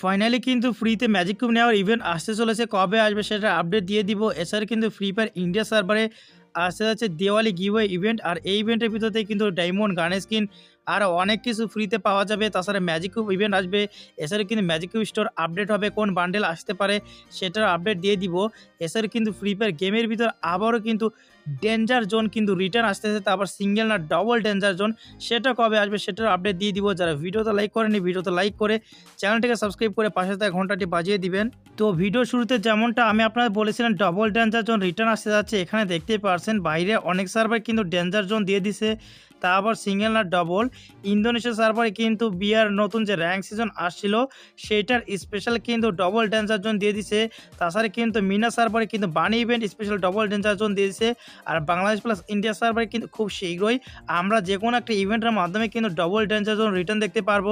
Finally কিন্তু ফ্রিতে magic cube নেওয়ার ইভেন্ট আসতে চলেছে। কবে আসবে সেটা আপডেট দিয়ে দিব। এছাড়া কিন্তু ফ্রি ফায়ার ইন্ডিয়া সার্ভারে আসতে যাচ্ছে দেওয়ালি গিভওয়ে ইভেন্ট আর এই ইভেন্টের ভিতরতে কিন্তু ডায়মন্ড গানের স্কিন আর অনেক কিছু ফ্রিতে পাওয়া যাবে। তাছাড়া ম্যাজিক কিউব ইভেন্ট আসবে। এছাড়া কিন্তু ম্যাজিক কিউব স্টোর আপডেট হবে, কোন বান্ডেল আসতে পারে সেটার আপডেট দিয়ে দিব। এছাড়া কিন্তু ফ্রি ফায়ার গেমের ভিতর আবারও কিন্তু ডেঞ্জার জোন কিন্তু রিটার্ন আসতেছে। তারপর সিঙ্গেল না ডবল ডেঞ্জার জোন সেটা কবে আসবে সেটার আপডেট দিয়ে দিব। যারা ভিডিওতে লাইক করেনি ভিডিওতে লাইক করে চ্যানেলটিকে সাবস্ক্রাইব করে পাশে থাকা ঘন্টাটি বাজিয়ে দিবেন। তো ভিডিও শুরুতে যেমনটা আমি আপনাদের বলেছিলাম ডবল ডেঞ্জার জোন রিটার্ন আসতে যাচ্ছে। এখানে দেখতেই পারছেন, বাইরে অনেক সার্ভার কিন্তু ডেঞ্জার জোন দিয়ে দিছে। তা আবার সিঙ্গেল না ডবল। ইন্দোনেশিয়া সার্ভারে কিন্তু বিয়ার নতুন যে র্যাঙ্ক সিজন আসছিল, সেইটার স্পেশাল কিন্তু ডবল ডেঞ্জার জোন দিয়ে দিছে। তাছাড়া কিন্তু মিনা সার্ভারে কিন্তু bunny event special double danger zone দিয়ে দিছে। আর বাংলাদেশ প্লাস ইন্ডিয়া সার্ভারে কিন্তু খুব শীঘ্রই আমরা যে কোনো একটা ইভেন্টের মাধ্যমে কিন্তু ডবল ডেঞ্জার জোন রিটার্ন দেখতে পারব।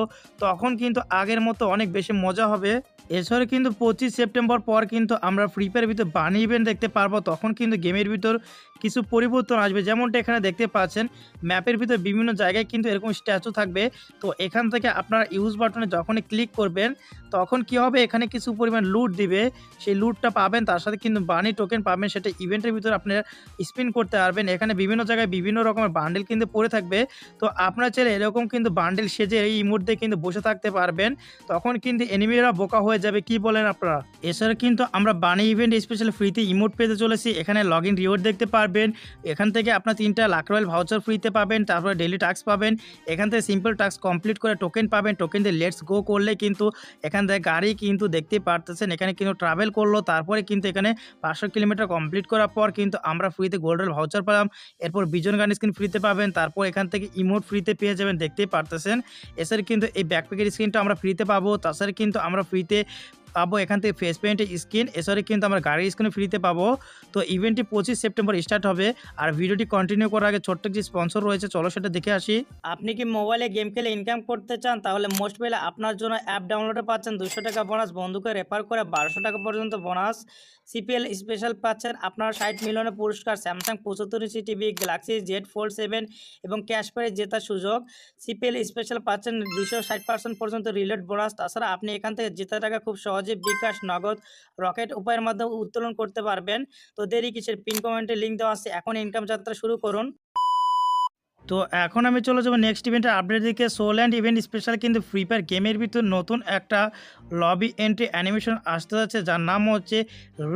তখন কিন্তু আগের মতো অনেক বেশি মজা হবে। এছাড়া কিন্তু পঁচিশ সেপ্টেম্বর পর কিন্তু আমরা ফ্রি ফায়ার ভিতর বানি ইভেন্ট দেখতে পারব। তখন কিন্তু গেমের ভিতর কিছু পরিবর্তন আসবে, যেমনটা এখানে দেখতে পাচ্ছেন। ম্যাপের ভিতর বিভিন্ন জায়গায় কিন্তু এরকম স্ট্যাচু থাকবে। তো এখান থেকে আপনারা ইউজ বাটনে যখনই ক্লিক করবেন, তখন কি হবে? এখানে কিছু পরিমাণ লুট দিবে। সেই লুটটা পাবেন, তার সাথে কিন্তু বানি টোকেন পাবেন। সেটা ইভেন্টের ভিতরে আপনারা স্পিন করতে পারবেন। এখানে বিভিন্ন জায়গায় বিভিন্ন রকমের বান্ডেল কিন্তু পড়ে থাকবে। তো আপনারা চাইলে এরকম কিন্তু বান্ডেল সেজে এই মুহূর্তে কিন্তু বসে থাকতে পারবেন। তখন কিন্তু এনিমিরা বোকা হয়ে যাবে, কি বলেন আপনারা? এছাড়া কিন্তু আমরা বানি ইভেন্ট স্পেশাল ফ্রিতে ইমোট পেতে চলেছি। এখানে লগ ইন রিওয়ার্ড দেখতে পারবেন। এখান থেকে আপনার তিনটা লাখ রয়েল ভাউচার ফ্রিতে পাবেন। তারপরে ডেলি টাস্ক পাবেন। এখান থেকে সিম্পল টাস্ক কমপ্লিট করে টোকেন পাবেন। টোকেন দিয়ে লেটস গো করলে কিন্তু এখান থেকে গাড়ি কিন্তু দেখতে পারতেছেন, এখানে কিন্তু ট্রাভেল করল। তারপরে কিন্তু এখানে পাঁচশো কিলোমিটার কমপ্লিট করার পর কিন্তু আমরা ফ্রিতে গোল্ডের ভাউচার পেলাম। এরপর বিজন গান স্ক্রিন ফ্রিতে পাবেন। তারপর এখান থেকে ইমোট ফ্রিতে পেয়ে যাবেন, দেখতেই পারতেছেন। এছাড়া কিন্তু এই ব্যাকপ্যাকের স্ক্রিনটা আমরা ফ্রিতে পাবো। তাছাড়া কিন্তু আমরা ফ্রিতে পাবো এখান থেকে ফেস পেন্টের স্ক্রিন এছাড়া কিন্তু আমরা গাড়ির স্ক্রিনে ফ্রিতে পাবো। তো ইভেন্টটি পঁচিশ সেপ্টেম্বর স্টার্ট হবে। আর ভিডিওটি কন্টিনিউ করার আগে ছোট্ট যে স্পন্সর রয়েছে। চলো সেটা দেখে আসি। আপনি কি মোবাইলে গেম খেলে ইনকাম করতে চান? তাহলে মোস্ট পেলে আপনার জন্য অ্যাপ ডাউনলোডে পাচ্ছেন দুশো টাকা বোনাস বন্ধুকে রেফার করে বারোশো টাকা পর্যন্ত বোনাস সিপিএল স্পেশাল পাচ্ছেন আপনার ষাট মিলিয়নের পুরস্কার স্যামসাং পঁচাত্তর inch TV Galaxy Z four seven এবং ক্যাশ প্রাইজ জেতার সুযোগ। সিপিএল স্পেশাল পাচ্ছেন দুশো ষাট পার্সেন্ট পর্যন্ত রিলেট বোনাস তাছাড়া আপনি এখান থেকে জেতা টাকা খুব সহজে বিকাশ নগদ রকেট উপায়ের মাধ্যমে উত্তোলন করতে পারবেন। তো দেরি কিসের? পিন কমেন্টে লিঙ্ক দেওয়া আছে। এখন ইনকাম যাত্রা শুরু করুন। তো এখন আমি চলে যাব নেক্সট ইভেন্টের আপডেট দিকে। সোল অ্যান্ড ইভেন্ট স্পেশাল কিন্তু ফ্রি ফায়ার গেমের ভিতর নতুন একটা লবি এন্ট্রি অ্যানিমেশন আসতে যাচ্ছে, যার নাম হচ্ছে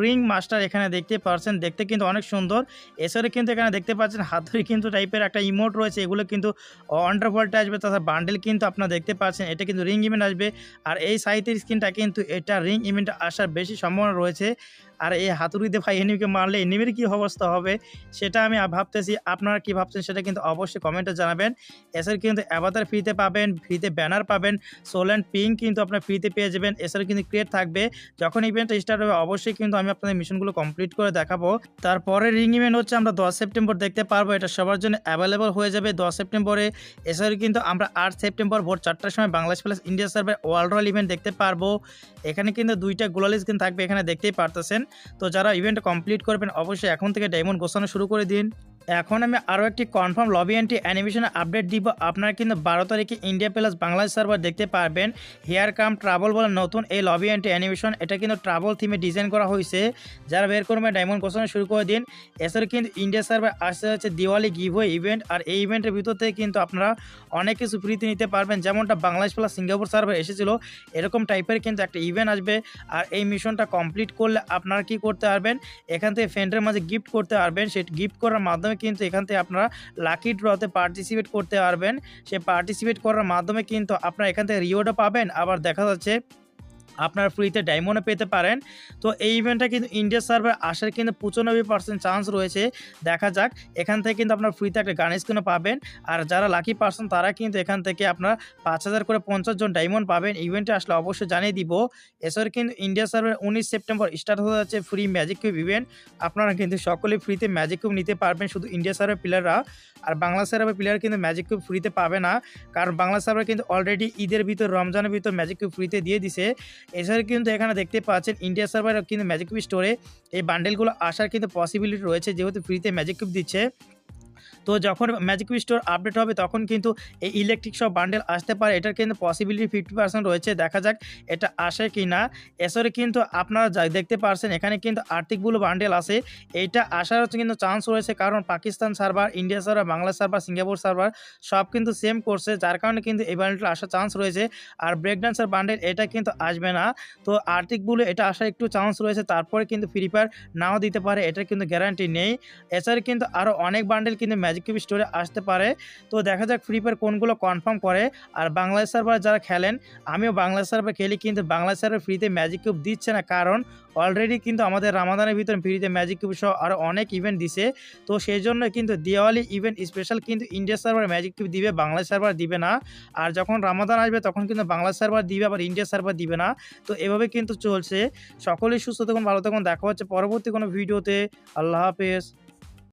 রিং মাস্টার এখানে দেখতে পাচ্ছেন দেখতে কিন্তু অনেক সুন্দর। এছাড়া কিন্তু এখানে দেখতে পাচ্ছেন হাতুড়ি কিন্তু টাইপের একটা ইমোট রয়েছে, এগুলো কিন্তু ওয়ান্ডারফলটা আসবে, তাছাড়া বান্ডেল কিন্তু আপনারা দেখতে পাচ্ছেন, এটা কিন্তু রিং ইভেন্ট আসবে। আর এই সাইটের স্ক্রিনটা কিন্তু এটা রিং ইভেন্ট আসার বেশি সম্ভাবনা রয়েছে। আর এই হাতুড়িতে ভাই এনিমিকে মারলে এনিমির কী অবস্থা হবে? সেটা আমি ভাবতেছি, আপনারা কি ভাবছেন সেটা কিন্তু অবশ্যই কমেন্টে জানাবেন। এছাড়া কিন্তু অ্যাভাতার ফ্রিতে পাবেন ফ্রিতে ব্যানার পাবেন সোল অ্যান্ড পিঙ্ক কিন্তু আপনার ফ্রিতে পেয়ে যাবেন এছাড়া কিন্তু ক্রিয়েট থাকবে। যখন ইভেন্ট স্টার্ট হবে, অবশ্যই কিন্তু আমি আপনাদের মিশনগুলো কমপ্লিট করে দেখাবো। তারপরে রিং ইভেন্ট হচ্ছে আমরা দশ সেপ্টেম্বর দেখতে পারব, এটা সবার জন্য অ্যাভেলেবল হয়ে যাবে দশ সেপ্টেম্বরে। এছাড়া কিন্তু আমরা আট সেপ্টেম্বর ভোর চারটার সময় Bangladesh plus India server world royal event দেখতে পারব। এখানে কিন্তু দুইটা গ্লোয়াল স্ক্রিন থাকবে, এখানে দেখতেই পারতেছেন। তো যারা ইভেন্ট কমপ্লিট করবেন অবশ্যই এখন থেকে ডায়মন্ড গোছানো শুরু করে দিন। এখন আমি আরও একটি কনফার্ম লবি এন্ট্রি অ্যানিমেশনের আপডেট দিব। আপনারা কিন্তু বারো তারিখে ইন্ডিয়া প্লাস বাংলাদেশ সার্ভার দেখতে পারবেন। হেয়ার কাম ট্রাভেল বলে নতুন এই লবি এন্ট্রি অ্যানিমেশন এটা কিন্তু ট্রাভেল থিমে ডিজাইন করা হয়েছে। যারা বের করবে ডায়মন্ড গোছানো শুরু করে দিন। এছাড়া কিন্তু ইন্ডিয়া সার্ভার আসতে হচ্ছে দিওয়ালি গিভওয়ে ইভেন্ট আর এই ইভেন্টের ভিতর থেকে কিন্তু আপনারা অনেক কিছু ফ্রিতে নিতে পারবেন। যেমনটা বাংলাদেশ প্লাস সিঙ্গাপুর সার্ভার এসেছিল, এরকম টাইপের কিন্তু একটা ইভেন্ট আসবে। আর এই মিশনটা কমপ্লিট করলে আপনারা কি করতে পারবেন? এখান থেকে ফ্রেন্ডের মাঝে গিফট করতে পারবেন। সেই গিফট করার মাধ্যমে কিন্তু এখান থেকে আপনারা লাকি ড্রতে পার্টিসিপেট করতে পারবেন। সে পার্টিসিপেট করার মাধ্যমে কিন্তু আপনারা এখান থেকে রিওয়ার্ডও পাবেন। আবার দেখা যাচ্ছে আপনারা ফ্রিতে ডায়মন্ডও পেতে পারেন। তো এই ইভেন্টটা কিন্তু ইন্ডিয়া সার্ভার আসার কিন্তু পঁচানব্বই পার্সেন্ট চান্স রয়েছে। দেখা যাক, এখান থেকে কিন্তু আপনার ফ্রিতে একটা গান স্ক্রিনও পাবেন। আর যারা লাকি পার্সন তারা কিন্তু এখান থেকে আপনার পাঁচ হাজার করে পঞ্চাশ জন ডায়মন্ড পাবেন। ইভেন্টে আসলে অবশ্যই জানিয়ে দিব। এছাড়া কিন্তু ইন্ডিয়া সার্ভার উনিশ সেপ্টেম্বর স্টার্ট হতে যাচ্ছে ফ্রি ম্যাজিক কিউব ইভেন্ট আপনারা কিন্তু সকলে ফ্রিতে ম্যাজিক কিউব নিতে পারবেন, শুধু ইন্ডিয়া সার্ভার প্লেয়াররা আর বাংলা সার্ভার প্লেয়ার কিন্তু ম্যাজিক কিউব ফ্রিতে পাবে না। কারণ বাংলা সার্ভার কিন্তু অলরেডি ঈদের ভিতর, রমজানের ভিতর ম্যাজিক কিউব ফ্রিতে দিয়ে দিছে। এছাড়া কিন্তু এখানে দেখতে পাচ্ছেন ইন্ডিয়া সার্ভার কিন্তু ম্যাজিক কিউব স্টোরে এই বান্ডেলগুলো আসার কিন্তু পসিবিলিটি রয়েছে, যেহেতু ফ্রিতে ম্যাজিক কিউব দিচ্ছে। তো যখন ম্যাজিক স্টোর আপডেট হবে, তখন কিন্তু এই ইলেকট্রিক সব বান্ডেল আসতে পারে। এটার কিন্তু পসিবিলিটি ফিফটি পার্সেন্ট রয়েছে। দেখা যাক এটা আসে কি না এছাড়া কিন্তু আপনারা দেখতে পারছেন, এখানে কিন্তু আর্থিকগুলো বান্ডেল আছে। এইটা আসার কিন্তু চান্স রয়েছে, কারণ Pakistan server India server Bangla server Singapore server সব কিন্তু সেম করছে। যার কারণে কিন্তু এই বান্ডেলটা আসার চান্স রয়েছে। আর ব্রেক ডান্সার বান্ডেল এটা কিন্তু আসবে না। তো আর্থিকগুলো এটা আসার একটু চান্স রয়েছে। তারপরে কিন্তু ফ্রি ফায়ার নাও দিতে পারে, এটার কিন্তু গ্যারান্টি নেই। এছাড়া কিন্তু আরও অনেক বান্ডেল কিন্তু ম্যাজিক কিউব স্টোরে আসতে পারে, তো দেখা যাক ফ্রি ফায়ার কোনগুলো কনফার্ম করে। আর বাংলাদেশ সার্ভার যারা খেলেন, আমিও বাংলা সার্ভার খেলি, কিন্তু বাংলা সার্ভার ফ্রিতে ম্যাজিক কিউব দিচ্ছে না। কারণ অলরেডি কিন্তু আমাদের রামাদানের ভিতরে ফ্রিতে ম্যাজিক কিউব সহ আরও অনেক ইভেন্ট দিছে। তো সেই জন্য কিন্তু দিওয়ালি ইভেন্ট স্পেশাল কিন্তু ইন্ডিয়া সার্ভার ম্যাজিক কিউব দিবে বাংলা সার্ভার দিবে না। আর যখন রামাদান আসবে, তখন কিন্তু বাংলা সার্ভার দিবে, আবার ইন্ডিয়া সার্ভার দিবে না। তো এভাবে কিন্তু চলছে। সকলেই সুস্থ থাকুন, ভালো থাকুন। দেখা হচ্ছে পরবর্তী কোনো ভিডিওতে আল্লাহ হাফেজ।